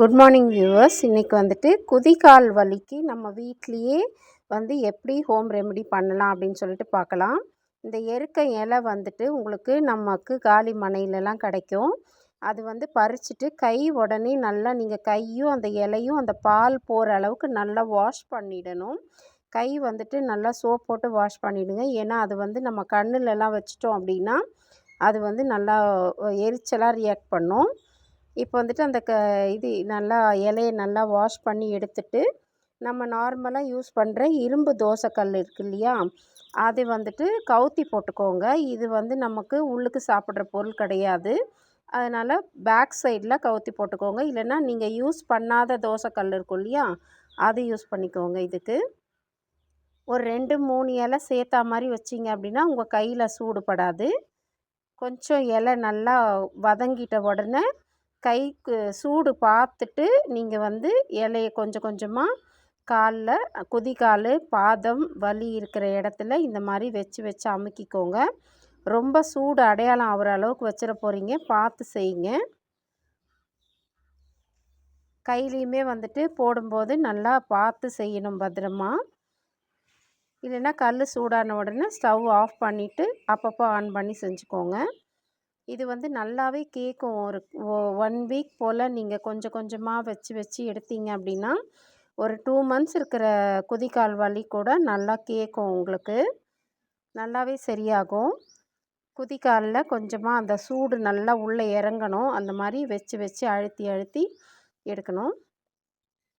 Good morning viewers இன்றைக்கி வந்துட்டு குதிகால் வலிக்கு நம்ம வீட்லேயே வந்து எப்படி ஹோம் ரெமெடி பண்ணலாம் அப்படின்னு சொல்லிட்டு பார்க்கலாம். இந்த எருக்க இலை வந்துட்டு உங்களுக்கு நமக்கு காலி மனையிலலாம் கிடைக்கும். அது வந்து பறிச்சுட்டு கை உடனே நல்லா நீங்கள் கையும் அந்த இலையும் அந்த பால் போகிற அளவுக்கு நல்லா வாஷ் பண்ணிடணும். கை வந்துட்டு நல்லா சோப் போட்டு வாஷ் பண்ணிவிடுங்க ஏன்னா அது வந்து நம்ம கண்ணிலலாம் வச்சிட்டோம் அப்படின்னா அது வந்து நல்லா எரிச்சலாக ரியாக்ட் பண்ணும். இப்போ வந்துட்டு அந்த க இது நல்லா இலைய நல்லா வாஷ் பண்ணி எடுத்துட்டு நம்ம நார்மலாக யூஸ் பண்ணுற இரும்பு தோசைக்கல் இருக்கு இல்லையா? அது வந்துட்டு கவுத்தி போட்டுக்கோங்க. இது வந்து நமக்கு உள்ளுக்கு சாப்பிட்ற பொருள் கிடையாது. அதனால் பேக் சைடில் கவுத்தி போட்டுக்கோங்க. இல்லைன்னா நீங்கள் யூஸ் பண்ணாத தோசைக்கல் இருக்கும் இல்லையா? அது யூஸ் பண்ணிக்கோங்க இதுக்கு. ஒரு ரெண்டு மூணு இலை சேர்த்தா மாதிரி வச்சிங்க அப்படின்னா உங்கள் கையில் சூடுபடாது. கொஞ்சம் இலை நல்லா வதங்கிட்ட உடனே கைக்கு சூடு பார்த்துட்டு நீங்கள் வந்து இலைய கொஞ்சம் கொஞ்சமாக காலில் குதிகால் பாதம் வலி இருக்கிற இடத்துல இந்த மாதிரி வச்சு வச்சு அமுக்கிக்கோங்க. ரொம்ப சூடு அடையாளம் ஆகிற அளவுக்கு வச்சிட போகிறீங்க பார்த்து செய்யுங்க. கையிலையுமே வந்துட்டு போடும்போது நல்லா பார்த்து செய்யணும் பத்திரமா. இல்லைன்னா கல் சூடான உடனே ஸ்டவ் ஆஃப் பண்ணிவிட்டு அப்பப்போ ஆன் பண்ணி செஞ்சுக்கோங்க. இது வந்து நல்லாவே கேட்கும் ஒரு ஒன் வீக் போல் நீங்கள் கொஞ்சம் கொஞ்சமாக வச்சு வச்சு எடுத்தீங்க அப்படின்னா ஒரு டூ மந்த்ஸ் இருக்கிற குதிகால் வலி கூட நல்லா கேட்கும் உங்களுக்கு. நல்லாவே சரியாகும். குதிகாலில் கொஞ்சமாக அந்த சூடு நல்லா உள்ளே இறங்கணும். அந்த மாதிரி வச்சு வச்சு அழுத்தி அழுத்தி எடுக்கணும்.